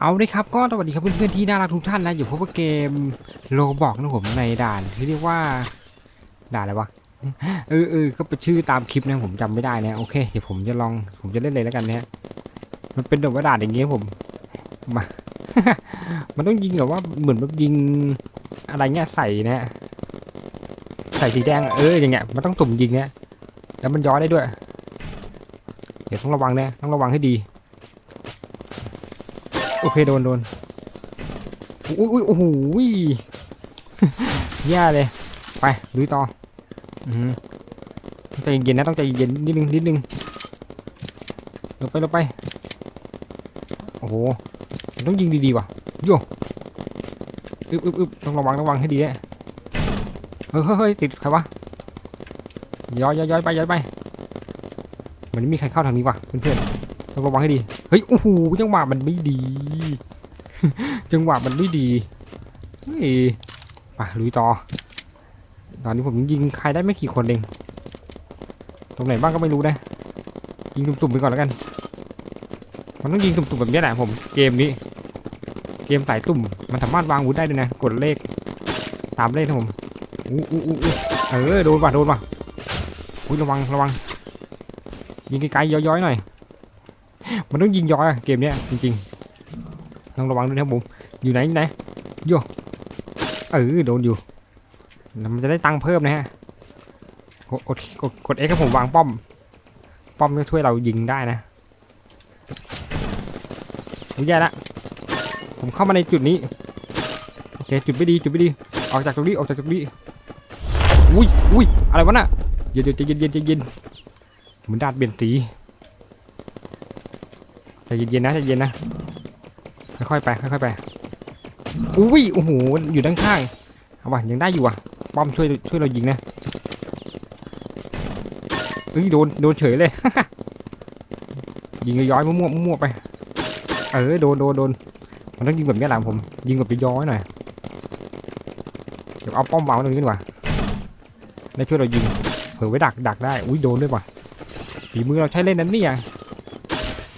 เอาเลยครับก็สวัสดีครับเพื่อนๆที่น่ารักทุกท่านนะอยู่พบกับเกมโลบอกนะผมในด่านที่เรียกว่าด่านอะไรวะเออเออก็เป็นชื่อตามคลิปนะผมจำไม่ได้นะโอเคเดี๋ยวผมจะลองผมจะเล่นเลยแล้วกันนะฮะมันเป็นแบบว่าด่านอย่างเงี้ยผมมา มันต้องยิงแบบว่าเหมือนแบบยิงอะไรเงี้ยใส่นะฮะใส่สีแดงเอออย่างเงี้ยมันต้องตุ่มยิงเนี่ยแล้วมันย้อนได้ด้วย เดี๋ยวต้องระวังนะต้องระวังให้ดี โอเคโดนโดนอุ้ยอุ้ยโอ้โหแย่เลย ไปลุยต่ออือหือต้อใจเย็นนะต้องใจเย็นนิดนึงนิดนึงลงไปลงไป โอ้โหต้องยิงดีๆว่ะโย่อึบอึบอึบต้องระวังระวังให้ดีนะเฮ้ยเฮ้ยเฮ้ยติดใครวะย้อยย้อยย้อยไปย้อยไปมันไม่มีใครเข้าทางนี้ว่ะเพื่อนๆ ต้องระวังให้ดี เฮ้ย โอ้โห จังหวะมันไม่ดี จังหวะมันไม่ดี เฮ้ยไปลุยต่อ ตอนนี้ผมยิงใครได้ไม่กี่คนเอง ตรงไหนบ้างก็ไม่รู้นะ ยิงตุ่มๆไปก่อนแล้วกัน มันต้องยิงตุ่มๆแบบนี้แหละผม เกมนี้ เกมสายตุ่ม มันสามารถวางวุธได้ด้วยนะ กดเลข ตามเลขนะผม อู้อู้อู้เออ โดนป่ะ โดนป่ะอุ้ยระวัง ระวัง ยิงไกลๆย้อยๆหน่อย มันต้องยิงย้อยอะเกมเนี้ยจริงๆต้องระวังด้วยนะครับผมอยู่ไหนไหนโยเออโดนอยู่แล้วมันจะได้ตังค์เพิ่มนะฮะกดกดกดเอ็กให้ผมวางป้อม ป้อมจะช่วยเรายิงได้นะอุ้แย่ละผมเข้ามาในจุดนี้โอเคจุดไม่ดีจุดไม่ดีออกจากตรงนี้ออกจากตรงนี้อุ้ยอุ้ยอะไรวะน่ะเย็นเย็นเย็นเย็นเย็นเหมือนดาดเปลี่ยนสี ใจเย็นๆนะใจเย็นนะ ค่อยๆไปค่อยๆไป อุ้ยโอ้โหอยู่ด้านข้างเอาว่ะยังได้อยู่อะป้อมช่วยช่วยเรายิงนะเอ้ยโดนโดนเฉยเลย ยิงย้อยมั่วๆมั่วๆไป เออโดนโดนโดนมันต้องยิงแบบนี้แหละผม ยิงแบบย้อยหน่อยเดี๋ยวเอาป้อมวาตรงนี้ดีกว่าได้ช่วยเรายิงเผื่อไว้ดักดักได้ อุ้ยโดนด้วยว่ะฝีมือเราใช้เล่นนั้นนี่อะ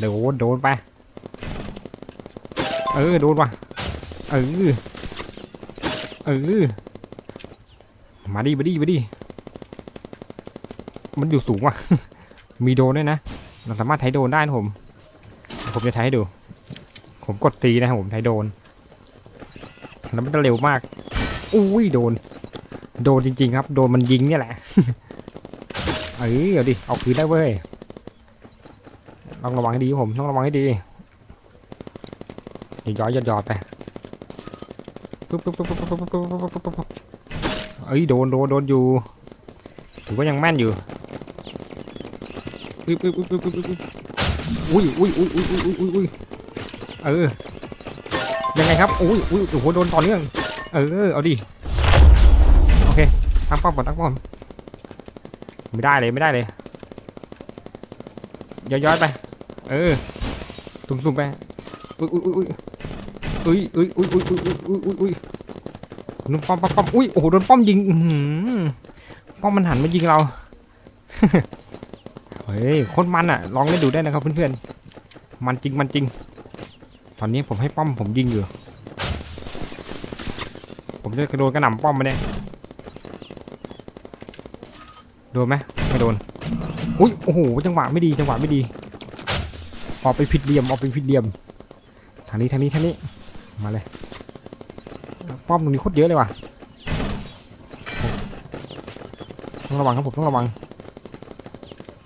โดนโดนไป เออโดนว่ะ เออ เออ มาดิมาดิมาดิ มันอยู่สูงว่ะ มีโดนด้วยนะ เราสามารถไถโดนได้นะผม ผมจะไถให้ดู ผมกดตีนะครับผมไถโดน แล้วมันจะเร็วมาก อุ้ยโดน โดนจริงๆครับ โดนมันยิงเนี่ยแหละ เออเอาดิ เอาคืนได้เว้ย ต้องระวังให้ดีผมต้องระวังให้ดีอย่าย้อยหยอดๆไปปุ๊บปุ๊บปุ๊บปุ๊บปุ๊บปุ๊บปุ๊บปุ๊บปุ๊บปุ๊บเอ้ยโดนโดนโดนอยู่ถือว่ายังแม่นอยู่อุ๊ยอุ๊ยอุ๊ยอุ๊ยอุ๊ยอุ๊ยอุ้ยอุ้ยอุ้ยอุ้ยอุ้ยอุ้ยอุ้ยอุ้ยเออยังไงครับอุ้ยอุ้ยโอ้โหโดนต่อเนื่องเออเอาดิโอเคตั้งป้อมก่อนตั้งป้อมไม่ได้เลยไม่ได้เลยย้อยๆไป เออตุ่มๆไปอุ้ยอุ้ยอุ้ยอุ้ยอุ้ยอุ้ยอุ้ยอุ้ยอุ้ยอุ้ยอุ้ยนุ่มป้อมป้อมป้อมอุ้ยโอ้โหโดนป้อมยิงอือหือป้อมมันหันมายิงเราเฮ้ยโคนมันอะลองเล่นดูได้นะครับเพื่อนๆมันจริงมันจริง ตอนนี้ผมให้ป้อมผมยิงอยู่ผมจะกระโดดกระหน่ำป้อมมาเนี่ยโดนไหมไม่โดนอุ้ยโอ้โหจังหวะไม่ดีจังหวะไม่ดี ออกไปผิดเหลี่ยมออกไปผิดเหลี่ยมทางนี้ทางนี้ทางนี้มาเลยป้อมตรงนี้โคตรเยอะเลยว่ะต้องระวังครับผมต้องระวัง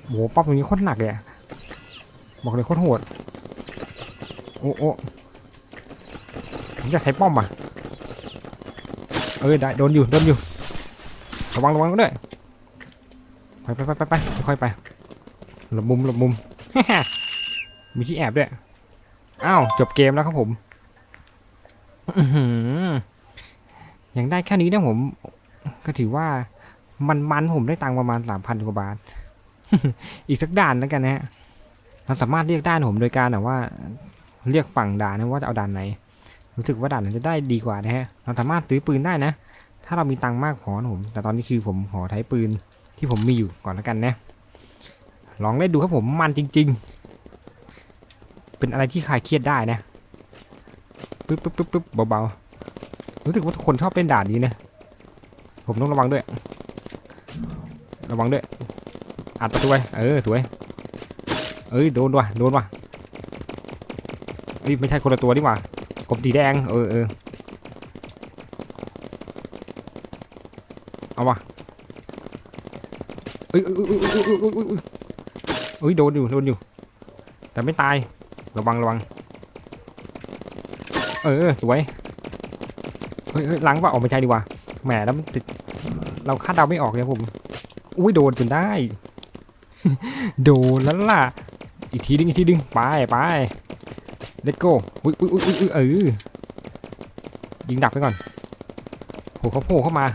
โอ้โหป้อมตรงนี้โคตรหนักเลยบอกเลยโคตรโหดโอ้โอ้ผมอยากใช้ป้อมอะเออได้โดนอยู่โดนอยู่ระวังระวังด้วยไปไปไปไปไปค่อยไปหลบมุมหลบมุม มีที่แอบด้วย อ้าว จบเกมแล้วครับผมอื้อหือยังได้แค่นี้นะผม ก็ถือว่ามันมันผมได้ตังประมาณสามพันกว่าบาท อีกสักด่านแล้วกันนะฮะเราสามารถเรียกด้นผมโดยการแบบว่า เรียกฝั่งด่านนะว่าจะเอาด่านไหน รู้สึกว่าด่านนั้นจะได้ดีกว่านะฮะ เราสามารถซื้อปืนได้นะ ถ้าเรามีตังมากพอนะผม แต่ตอนนี้คือผมขอใช้ปืนที่ผมมีอยู่ก่อนแล้วกันนะ ลองเล่นดูครับผมมันจริง ๆ เป็นอะไรที่คลายเครียดได้นะปึ๊บปึ๊บปึ๊บปึ๊บเบาๆรู้สึกว่าทุกคนชอบเล่นด่านนี้นะผมต้องระวังด้วย ระวังด้วยอัดประตูว้เออถวยเอ้ยโดนว่ะโดนว่ะเอ้ยไม่ใช่คนละตัวนี่ว่ากบดีแดงเออเออเอาว่ะเอ้ยเอ้ยเอ้ยเอ้ยเอ้ยโดนอยู่โดนอยู่แต่ไม่ตาย ระวังระวัง เออสวย เฮ้ยล้างว่าออกไม่ใช่ดีกว่าแหมแล้วมันติด เราคาดเดาไม่ออกเนี่ยผม อุ้ยโดนจนได้ โดนแล้วล่ะ อีกทีดึงอีกทีดึงไปไป let's go อุ้ยอุ้ยอุ้ยอุ้ยเออ ยิงดักไปก่อนโผล่เขาโผล่เข้ามา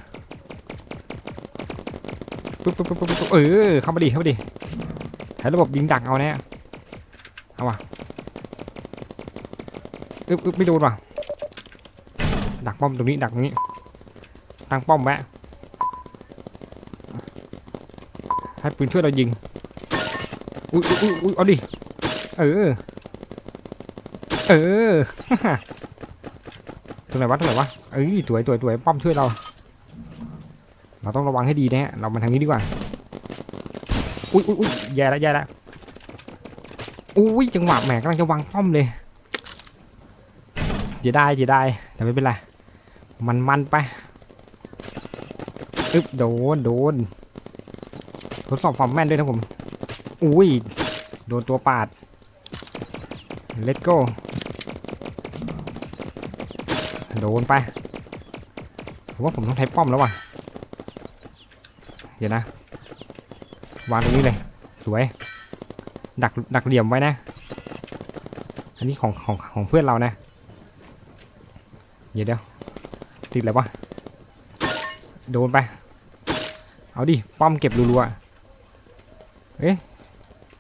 ปุ๊บปุ๊บปุ๊บปุ๊บปุ๊บเออ เข้ามาดิเข้ามาดิใช้ระบบยิงดักเอาแน่เอาว่ะ อึ๊บอึ๊บไม่โดนว่ะดักป้อมตรงนี้ดักตรงนี้ตั้งป้อมแวะให้ปืนช่วยเรายิงอุ้ยอุ้ยอุ้ยเอาดิเออเออตรงไหนวะตรงไหนวะเอ้ยสวยสวยสวยป้อมช่วยเรา เราต้องระวังให้ดีนะฮะเรามาทางนี้ดีกว่าอุ้ยอุ้ยอุ้ยแย่ล้วแย่ล้อุ้ยจังหวะแหมกำลังจะวางป้อมเลย จะได้จะได้แต่ไม่เป็นไร มันมันไปอึ๊บโดนโดนทดสอบความแม่นด้วยนะผม อุ้ย โดนตัวปาด let's go โดนไป ผมว่าผมต้องใช้ป้อมแล้วว่ะ เดี๋ยวนะ วางตรงนี้เลย สวย ดักดักเหลี่ยมไว้นะ อันนี้ของของของเพื่อนเรานะ เดี๋ยวเดียวติดอะไรวะโดนไป เอาดิ ป้อมเก็บรัวๆเอ๊ะ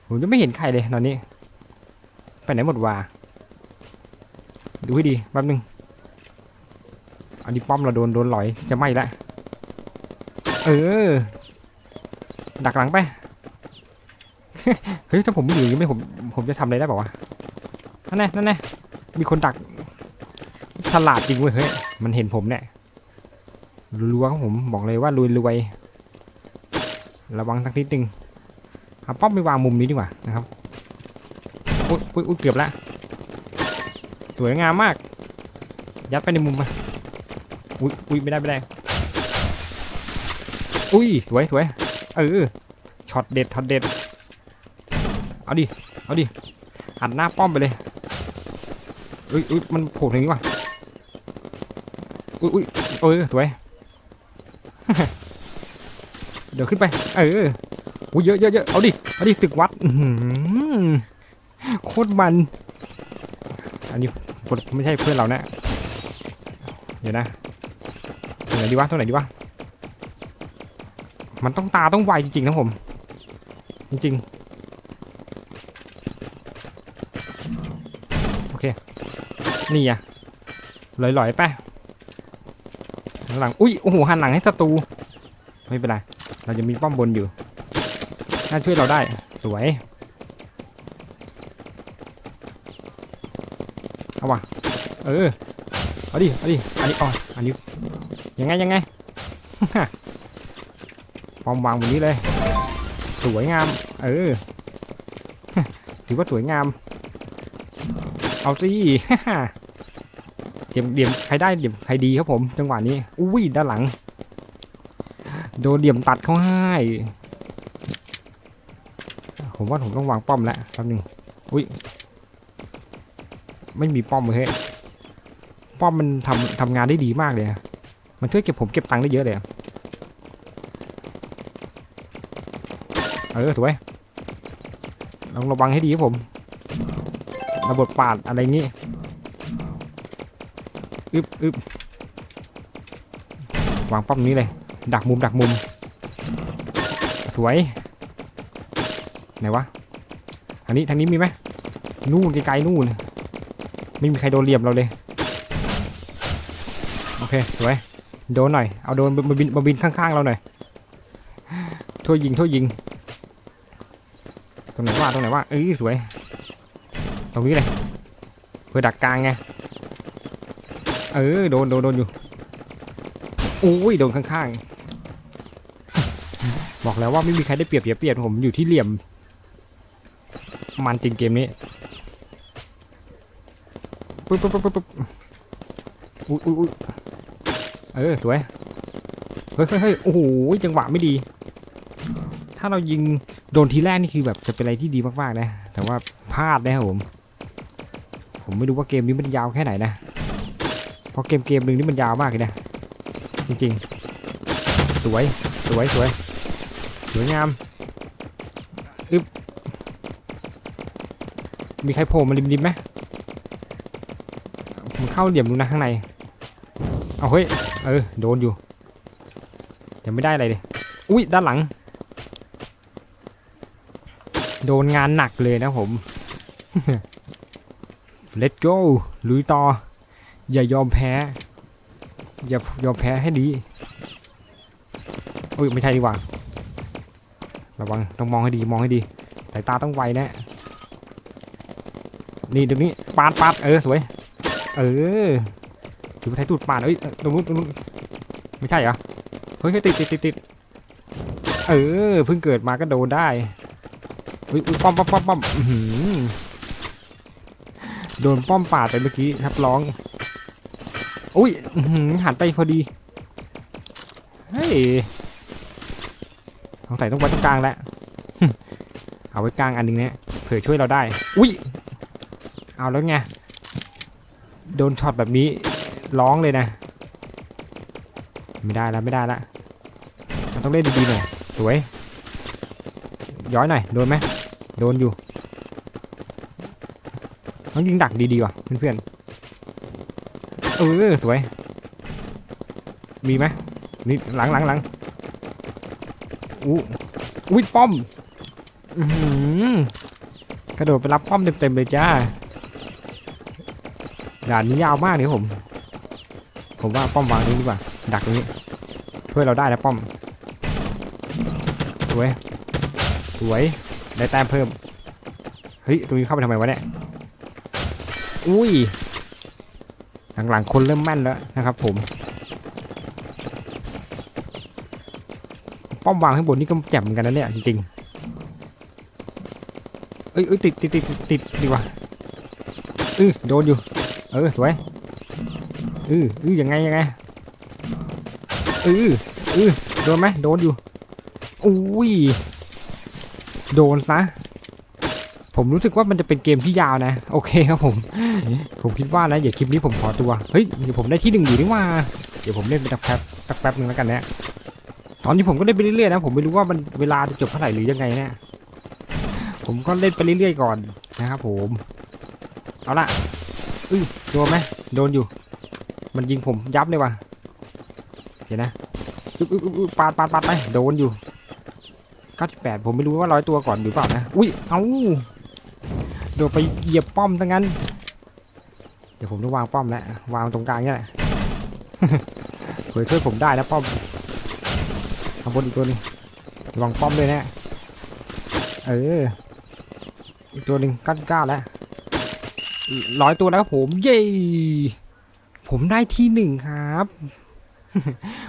ผมจะไม่เห็นใครเลยตอนนี้ ไปไหนหมดวะดูให้ดีแป๊บนึงอันนี้ป้อมเราโดนโดนหลอยจะไหม้ละเออ ดักหลังไป เฮ้ย ถ้าผมไม่อยู่ยังไม่ผมผมจะทำอะไรได้เปล่าวะ นั่นแน่นั่นแน่มีคนดัก ฉลาดจริงเว้ยเฮ้ย มันเห็นผมเนี่ยรัวๆครับผมบอกเลยว่ารวยรวยระวังสักนิดนึงเอาป้อมไปวางมุมนี้ดีกว่านะครับอุ้ยอุ้ยอุ้ยเกือบละสวยงามมาก ยัดไปในมุมมาอุ้ยอุ้ยไม่ได้ไม่ได้อุ้ยสวยสวยเออช็อตเด็ดช็อตเด็ดเอาดิเอาดิหันหน้าป้อมไปเลยอุ้ยอุ้ยมันโผล่ทางนี้ว่ะ อุ้ยอุ้ยเออสวยเดี๋ยวขึ้นไป เอออุ้ยเยอะเยอะเยอะเอาดิ เอาดิ ตึกวัดโคตรมัน อันนี้ไม่ใช่เพื่อนเรานะ เดี๋ยวนะตรงไหนดีวะตรงไหนดีวะ มันต้องตาต้องไวจริงๆนะผม จริงๆ โอเค นี่อะลอยๆไป หลัง อุ้ย โอ้โห หันหลังให้ศัตรู ไม่เป็นไร เราจะมีป้อมบนอยู่ น่าช่วยเราได้ สวย เอาว่ะ เออ เอาดิ เอาดิ อันนี้อ๋ออันนี้ ยังไง ยังไงปอมวางบนนี้เลย สวยงาม เออ ถือว่าสวยงาม เอาสิ เดี่ยมเดี่ยมใครได้เดี่ยมใครดีครับผม จังหวะนี้อุ้ยด้านหลัง โดนเดี่ยมตัดเขาให้ผมว่าผมต้องวางป้อมแล้วแป๊บนึงอุ้ยไม่มีป้อมเลยเฮ้ป้อมมันทำทำงานได้ดีมากเลยมันช่วยเก็บผมเก็บตังค์ได้เยอะเลยเอะเออสวยลองระวังให้ดีครับผม ระบบปาดอะไรงี้ อึบอึบวางป้อมนี้เลย ดักมุมดักมุมสวยไหนวะทางนี้ทางนี้มีไหมนู่นไกลๆนู่นไม่มีใครโดนเหลี่ยมเราเลยโอเคสวยโดนหน่อยเอาโดนมาบินมาบินข้างๆเราหน่อยทั่วยิงทั่วยิงตรงไหนว่าตรงไหนว่าเอ้ยสวย ตรงนี้เลยเพื่อดักกลางไง เออโดนโดนโดนอยู่โอ้ยโดนข้างๆ บอกแล้วว่าไม่มีใครได้เปรียบเสียเปรียบผมอยู่ที่เหลี่ยม มันจริงเกมนี้ปุ๊บปุ๊บปุ๊บปุ๊บอุ้ยอุ้ยเออสวยเฮ้ยเฮ้ยโอ้โหจังหวะไม่ดี ถ้าเรายิงโดนทีแรกนี่คือแบบจะเป็นอะไรที่ดีมากๆนะ แต่ว่าพลาดนะครับผม ผมไม่รู้ว่าเกมนี้มันยาวแค่ไหนนะ ราะเกมเกมหนึ่งนี่มันยาวมากเลยนะจริงๆ สวยสวยสวยสวยงามอึ๊บมีใครโผล่มาริมๆไหมผมเข้าเหลี่ยมดูนะข้างในเอาเฮ้ยเออโดนอยู่ยังไม่ได้อะไรเลยอุ้ยด้านหลัง โดนงานหนักเลยนะผม Let's go ลุยต่อ อย่ายอมแพ้ อย่ายอมแพ้ให้ดีอุ้ยไม่ใช่ดีกว่าระวังต้องมองให้ดีมองให้ดีสายตาต้องไวนะนี่ตรงนี้ปาดปาดเออสวยเออถือว่าไทยตูดปาดเอ้ยตรงนู้นตรงนู้นไม่ใช่เหรอเฮ้ยติดติดติดติดเออเพิ่งเกิดมาก็โดนได้อุ้ยป้อมป้อมป้อมป้อมโดนป้อมปาดไปเมื่อกี้ครับร้อง อุ้ยหันไปพอดี เฮ้ยสงสัยต้องไว้ตรงกลางแล้วเอาไว้กลางอันหนึงเนี่ยเผื่อช่วยเราได้ อุ้ย เอาแล้วไง โดนช็อตแบบนี้ร้องเลยนะ ไม่ได้แล้วไม่ได้แล้วมันต้องเล่นดีๆหน่อย สวย ย้อยหน่อย โดนไหม โดนอยู่ ต้องยิงดักดีๆว่ะเพื่อนๆ เออสวย มีไหมนี่หลังหลังหลังอู้อุ้ยป้อมอือหือกระโดดไปรับป้อมเต็มๆเลยจ้าด่านนี้ยาวมากเลยผม ผมว่าป้อมวางตรงนี้ดีกว่า ดักตรงนี้ช่วยเราได้นะป้อมสวยสวยได้แต้มเพิ่ม เฮ้ย ตรงนี้เข้าไปทำไมวะเนี่ย อุ้ย หลังๆคนเริ่มแม่นแล้วนะครับผม ป้อมวางข้างบนนี่ก็แจ่มเหมือนกันนะเนี่ยจริงๆ เอ้ยเอ้ยติดติดติดติดติดดีกว่าเออโดนอยู่ เออสวยเออเออยังไงยังไงเออเออโดนไหมโดนอยู่อุ้ยโดนซะ ผมรู้สึกว่ามันจะเป็นเกมที่ยาวนะ โอเคครับผม ผมคิดว่านะเดี๋ยวคลิปนี้ผมขอตัว เฮ้ยเดี๋ยวผมได้ที่หนึ่งอยู่นี่ว่า เดี๋ยวผมเล่นไปสักแป๊บสักแป๊บหนึ่งแล้วกันนะตอนนี้ผมก็เล่นไปเรื่อยๆนะ ผมไม่รู้ว่ามันเวลาจะจบเท่าไหร่หรือยังไงเนี่ยผมก็เล่นไปเรื่อยๆก่อนนะครับผม เอาละอือโดนไหมโดนอยู่ มันยิงผมยับเลยว่ะเดี๋ยวนะอึ๊บอึ๊บอึ๊บปาดปาดปาดไป โดนอยู่ 98 ผมไม่รู้ว่าร้อยตัวก่อนหรือเปล่านะ อุ้ย เอ้า โดนไปเหยียบป้อมทั้งนั้น เดี๋ยวผมต้องวางป้อมแล้ววางตรงกลางนี่แหละเผื่อช่วยผมได้นะป้อมข้างบนอีกตัวนึงวังป้อมด้วยนะเอออีกตัวหนึ่งก้าเก้าแล้วร้อยตัวแล้วผมเย้ผมได้ที่หนึ่งครับ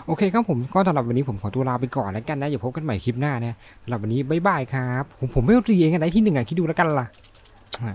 โอเคครับผมก็สำหรับวันนี้ผมขอตัวลาไปก่อนแล้วกันนะอย่าพบกันใหม่คลิปหน้านะสำหรับวันนี้บ๊ายบายครับ ผมผมไม่รีเองอะได้ที่หนึ่งอะคิดดูแล้วกันล่ะ อ่า